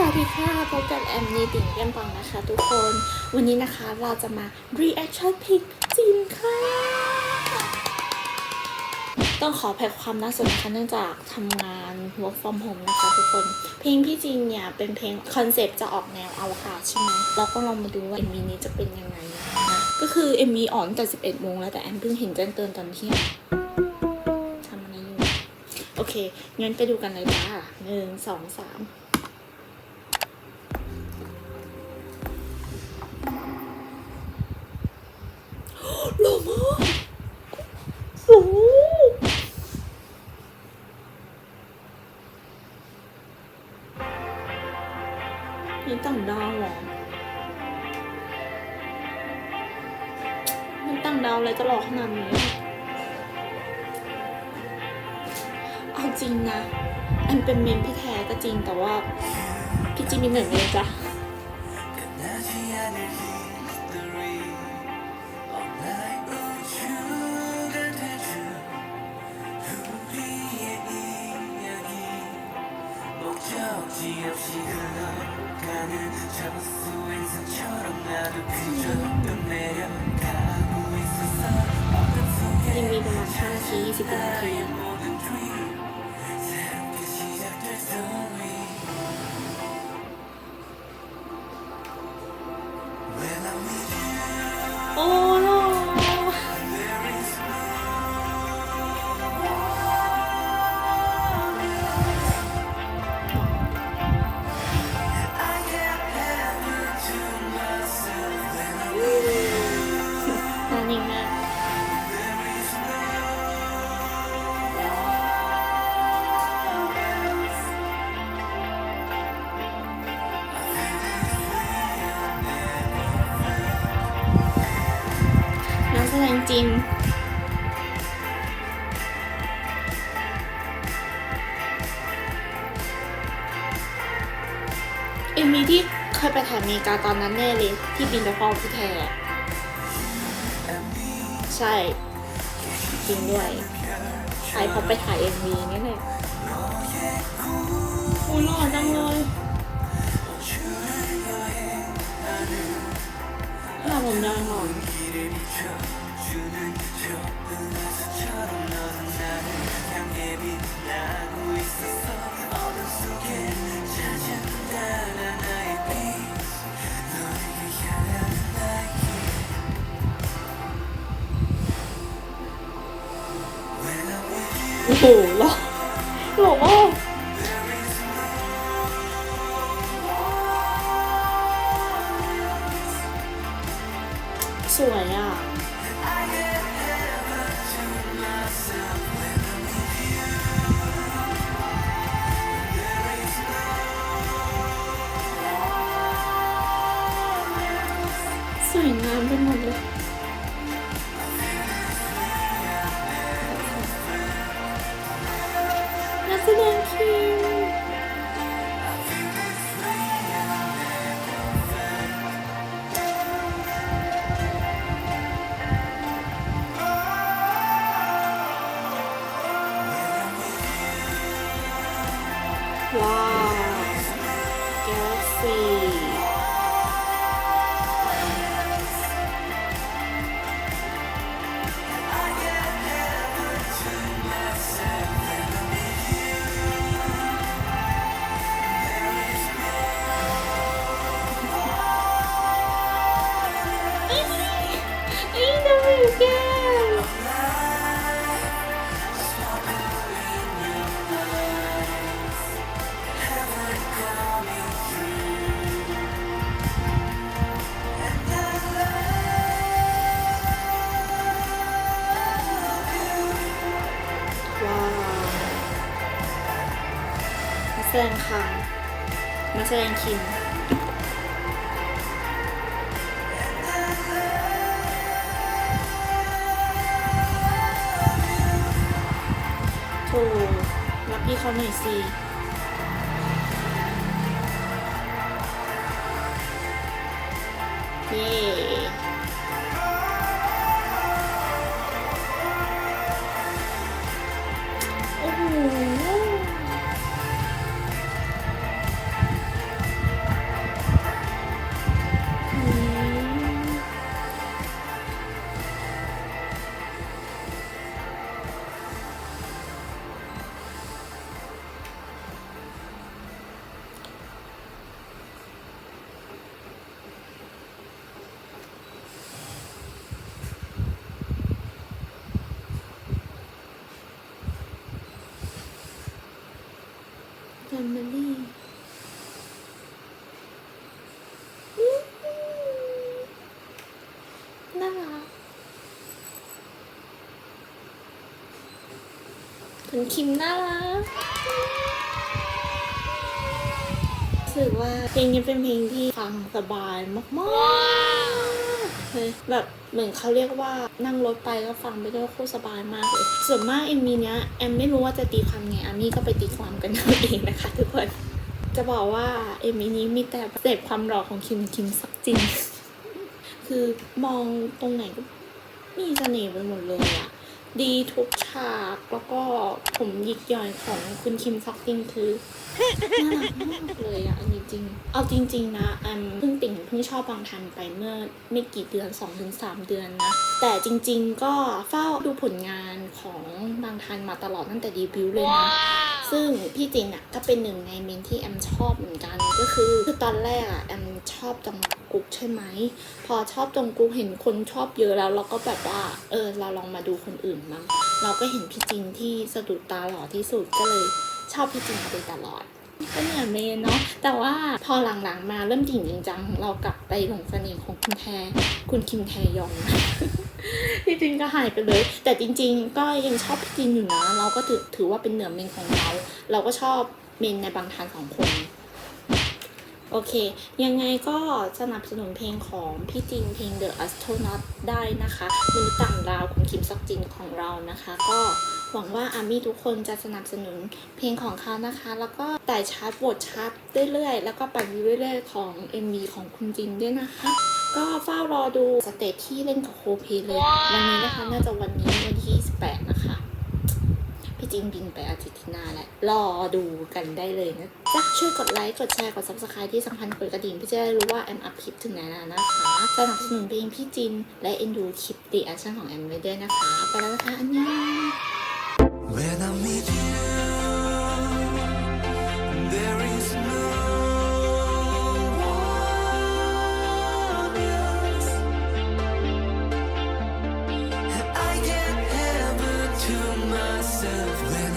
สวัสดีค่ะพบกับแอมนีติ่งเรียมปังนะคะทุกคน วันนี้นะคะเราจะมา reaction เพลงจีนค่ะ ต้องขอแพ็ความน่าสนนะคะเนื่องจากทำงาน work from home นะคะทุกคน เพลงพี่จีนเนี่ยเป็นเพลงคอนเซปต์จะออกแนวอวกาศใช่ไหมเราก็ลองมาดูว่า MV นี้จะเป็นยังไงนะก็คือ MV ออนตั้งแต่ 11โมงแล้วแต่แอมเพิ่งเห็นแจ้งเตือนตอนเที่ยงทำอะไรอยู่ โอเคงั้นไปดูกันเลยจ้าหนึ่งสองสาม ต่างดาวอะไรจะหลอกขนาดนี้ เอาจริงนะ อันเป็นเมนพี่แท้ก็จริงแต่ว่า พี่จิมมีหนึ่งเลยจ้ะ ประ นักแสดงเอ็มวีที่เคยไปถ่ายอเมริกาตอนนั้นแน่เลย ที่บินไปพร้อมพี่แทใช่ จริงด้วยใช่พราไปถ่ายเอ็มวีนี่แหละโอ้หล่อจังเลยหน้าผมยาวหน่อ โหหล่อหล่อมากสวยอะสวยงามไปหมดเลย ว้าวมาแสดงคังมาแสดงคิม โถรับพี่เขาหน่อยสิเย้ แฟมิลี่น่ารักคุณคิมน่ารักรู้สึกว่าเพลงนี้เป็นเพลงที่ฟังสบายมากๆ เลยแบบเหมือนเขาเรียกว่านั่งรถไปก็ฟังไปด้วยโคตรสบายมากเลยส่วนมากเอ็มวีเนี้ยแอมไม่รู้ว่าจะตีความไงอามี่ก็ไปตีความกันเอาเองนะคะ ทุกคนจะบอกว่าเอ็มวีนี้มีแต่เสพความหล่อของคิมคิมสักจริงคือมองตรงไหนก็มีเสน่ห์ไปหมดเลยอะ ดีทุกฉาก แล้วก็ผมหยิกย่อยของคุณคิมซอกจิงคือน่ารักมากเลยอะอันนี้จริง เอาจริง ๆ นะอันเพิ่งติ่งเพิ่งชอบบางทันไปเมื่อไม่กี่เดือน2-3เดือนนะ แต่จริง ๆ ก็เฝ้าดูผลงานของบางทันมาตลอดตั้งแต่ดีบิวต์เลยนะ ซึ่งพี่จินอะก็เป็นหนึ่งในเมนที่แอมชอบเหมือนกันก็คือคือตอนแรกอะแอมชอบจงกุ๊กใช่ไหม พอชอบจงกุ๊กเห็นคนชอบเยอะแล้ว เราก็แบบว่า เออ เราลองมาดูคนอื่นมั้งเราก็เห็นพี่จินที่สะดุดตาหล่อที่สุดก็เลยชอบพี่จินมาโดยตลอด ก็เหมือนเมนเนาะแต่ว่าพอหลังๆมาเริ่มจริงจริงจังเรากลับไปหลงเสน่ห์ของคุณแทคุณคิมแทยองพี่จินก็หายไปเลย แต่จริง ๆ ก็ยังชอบพี่จินอยู่นะเราก็ถือถือว่าเป็นเหนือเมนของเรา เราก็ชอบเมนในบางทานสองคนโอเค ยังไงก็สนับสนุนเพลงของพี่จินเพลง The Astronaut ได้นะคะมนุษย์ต่างดาวของคิมซอกจินของเรานะคะ ก็ หวังว่าอามี่ทุกคนจะสนับสนุนเพลงของเขานะคะ แล้วก็แต่ชาร์ตบทชาร์ตเรื่อยๆ แล้วก็ปั่นเรื่อยๆ ของ MV ของคุณจินด้วยนะคะ ก็เฝ้ารอดูสเตจที่เล่นกับโคเพเลย วันนี้นะคะน่าจะวันนี้วันที่28นะคะพี่จินบินไปอาร์เจนตินาแหละรอดูกันได้เลยนะจ๊ะช่วยกดไลค์ กดแชร์ กด subscribe ที่สำคัญกดกระดิ่งเพื่อจะได้รู้ว่าแอมอัพคลิปถึงไหนแล้วนะคะสนับสนุนเพลงพี่จินและเอ็นดูคลิปดีแอคชั่นของแอมไว้ด้วยนะคะ ไปแล้วนะคะ อันยอง myself